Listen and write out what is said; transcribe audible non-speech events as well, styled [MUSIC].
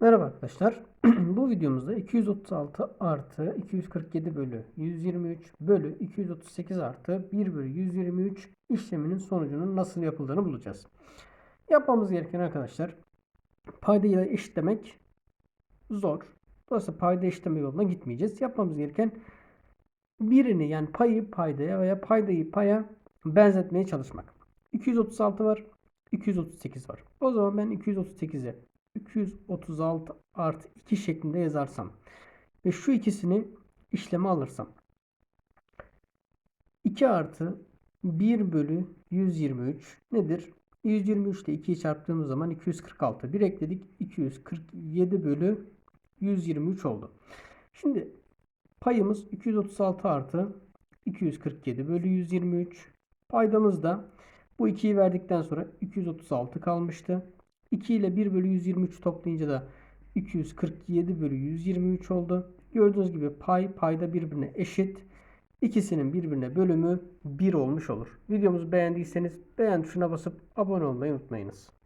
Merhaba arkadaşlar. [CLEARS THROAT] Bu videomuzda 236 artı 247 bölü 123 bölü 238 artı 1 bölü 123 işleminin sonucunun nasıl yapıldığını bulacağız. Yapmamız gereken arkadaşlar paydayla eşitlemek zor. Dolayısıyla payda eşitleme yoluna gitmeyeceğiz. Yapmamız gereken birini yani payı paydaya veya paydayı paya benzetmeye çalışmak. 236 var, 238 var. O zaman ben 238'e 236 artı 2 şeklinde yazarsam ve şu ikisini işleme alırsam 2 artı 1 bölü 123 nedir? 123 ile 2'yi çarptığımız zaman 246. Bir ekledik 247 bölü 123 oldu. Şimdi payımız 236 artı 247 bölü 123. Paydamız da bu 2'yi verdikten sonra 236 kalmıştı. 2 ile 1 bölü 123 toplayınca da 247 bölü 123 oldu. Gördüğünüz gibi pay payda birbirine eşit. İkisinin birbirine bölümü 1 olmuş olur. Videomuzu beğendiyseniz beğen tuşuna basıp abone olmayı unutmayınız.